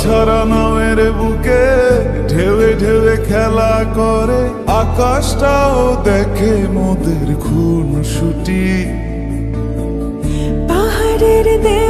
ছাড়া নামের বুকে ঢেউে ঢেউে খেলা করে। আকাশটাও দেখে মোদের খুন ছুটি পাহাড়ের দেওয়ারিতে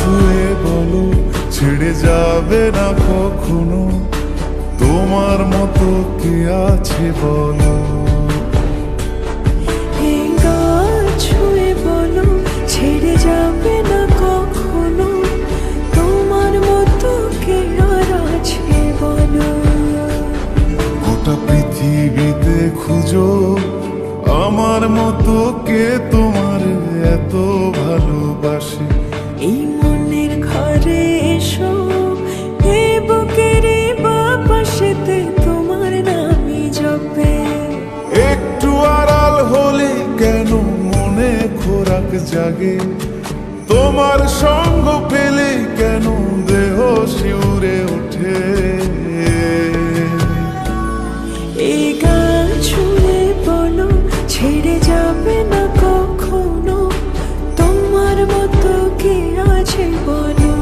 ছুঁয়ে বলো ছেড়ে যাবে না কখনো। তোমার মতো কে আছে বলো? ছুঁয়ে বলো ছেড়ে যাবে না কখনো। তোমার মতো কে আর আছে বলো? গোটা পৃথিবীতে খুঁজো আমার মতো কে তোমার জাগে। তোমার সঙ্গ পেলে কেন দেহ শিউরে ওঠে? এই গান বলো ছেড়ে যাবে না কখনো? তোমার মতো কে আছে বলো?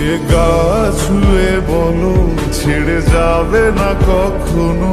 এ গা ছুঁয়ে বলো ছেড়ে যাবে না কখনো?